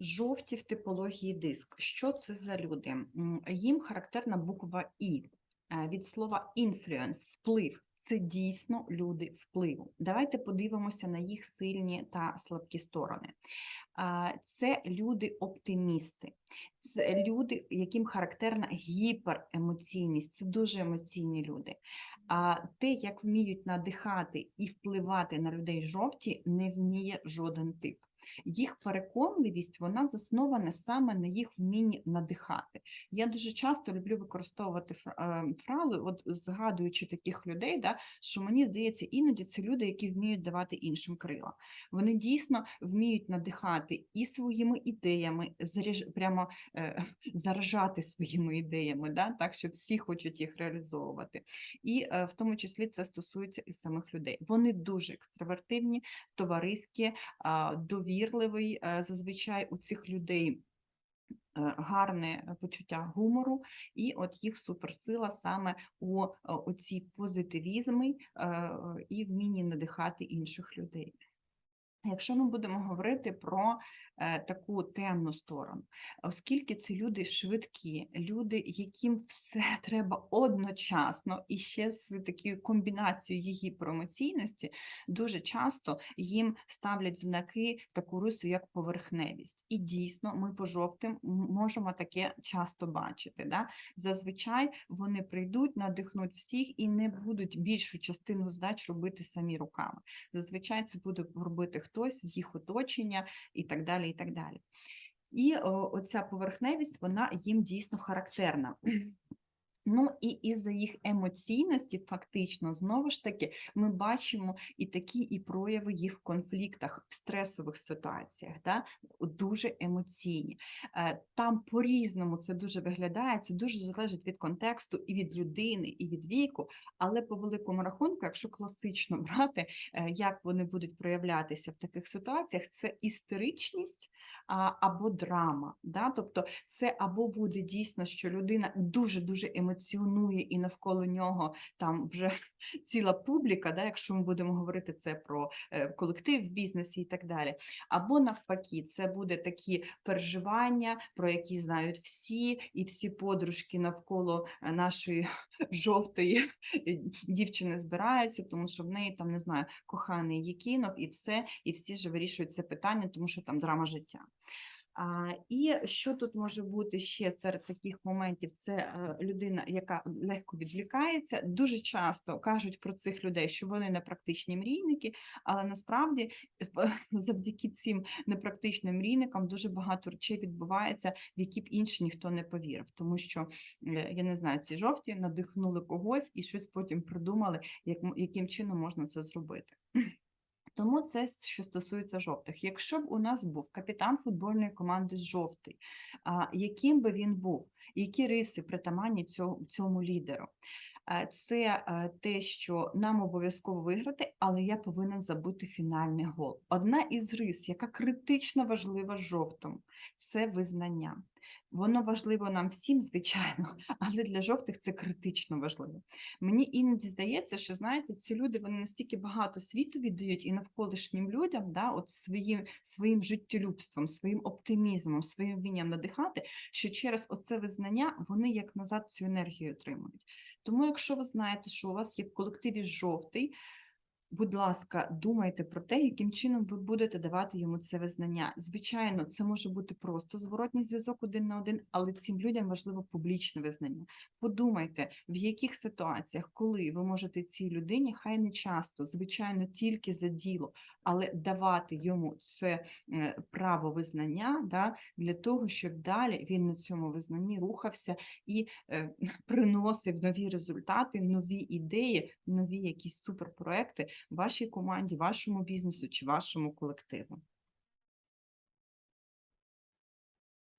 Жовті в типології диск. Що це за люди? Їм характерна буква І Е, від слова influence, вплив. Це дійсно люди впливу. Давайте подивимося на їх сильні та слабкі сторони. Це люди-оптимісти, це люди, яким характерна гіперемоційність, це дуже емоційні люди. А те, як вміють надихати і впливати на людей жовті, не вміє жоден тип. Їх переконливість вона заснована саме на їх вмінні надихати. Я дуже часто люблю використовувати е, фразу, от згадуючи таких людей, да, що мені здається, іноді це люди, які вміють давати іншим крила. Вони дійсно вміють надихати і своїми ідеями, прямо е, заражати своїми ідеями, да, так що всі хочуть їх реалізовувати. І е, в тому числі це стосується і самих людей. Вони дуже екстравертивні, товариські, а, довірливий. е, Зазвичай у цих людей е, гарне е, почуття гумору, і от їх суперсила саме у оцій позитивізмі е, і вмінні надихати інших людей. Якщо ми будемо говорити про е, таку темну сторону, оскільки це люди швидкі, люди, яким все треба одночасно і ще з такою комбінацією її гіперемоційності, дуже часто їм ставлять знаки таку рису, як поверхневість. І дійсно, ми по жовтим можемо таке часто бачити. Да? Зазвичай вони прийдуть, надихнуть всіх і не будуть більшу частину задач робити самі руками. Зазвичай це буде робити хтось з їх оточення і так далі. І так далі. І о, оця поверхневість, вона їм дійсно характерна. Ну і із-за їх емоційності, фактично, знову ж таки, ми бачимо і такі і прояви їх в конфліктах, в стресових ситуаціях, да? дуже емоційні. Е, Там по-різному це дуже виглядає, це дуже залежить від контексту і від людини, і від віку, але по великому рахунку, якщо класично брати, е, як вони будуть проявлятися в таких ситуаціях, це істеричність або драма. Да? Тобто це або буде дійсно, що людина дуже-дуже емоційна, емоціонує і навколо нього там вже ціла публіка, да, якщо ми будемо говорити це про е, колектив в бізнесі і так далі. Або навпаки, це буде такі переживання, про які знають всі, і всі подружки навколо е, нашої жовтої е, дівчини збираються, тому що в неї там не знаю, коханий її кинув, і все, і всі ж вирішують це питання, тому що там драма життя. І що тут може бути ще серед таких моментів? Це е, людина, яка легко відвлікається. Дуже часто кажуть про цих людей, що вони непрактичні мрійники, але насправді е, завдяки цим непрактичним мрійникам дуже багато речей відбувається, в які б інші ніхто не повірив. Тому що е, я не знаю, ці жовті надихнули когось і щось потім придумали, як, яким чином можна це зробити. Тому це що стосується жовтих. Якщо б у нас був капітан футбольної команди жовтий, яким би він був, які риси притаманні цьому, цьому лідеру? Це те, що нам обов'язково виграти, але я повинен забути фінальний гол. Одна із рис, яка критично важлива жовтому, це визнання. Воно важливо нам всім, звичайно, але для жовтих це критично важливо. Мені іноді здається, що знаєте, ці люди вони настільки багато світу віддають і навколишнім людям, да, от своїм, своїм життєлюбством, своїм оптимізмом, своїм вмінням надихати, що через оце визнання вони як назад цю енергію отримують. Тому, якщо ви знаєте, що у вас є в колективі жовтий, Будь ласка, думайте про те, яким чином ви будете давати йому це визнання. Звичайно, це може бути просто зворотній зв'язок один на один, але цим людям важливо публічне визнання. Подумайте, в яких ситуаціях, коли ви можете цій людині, хай не часто, звичайно, тільки за діло, але давати йому це е, право визнання да, для того, щоб далі він на цьому визнанні рухався і е, приносив нові результати, нові ідеї, нові якісь суперпроекти вашій команді, вашому бізнесу чи вашому колективу.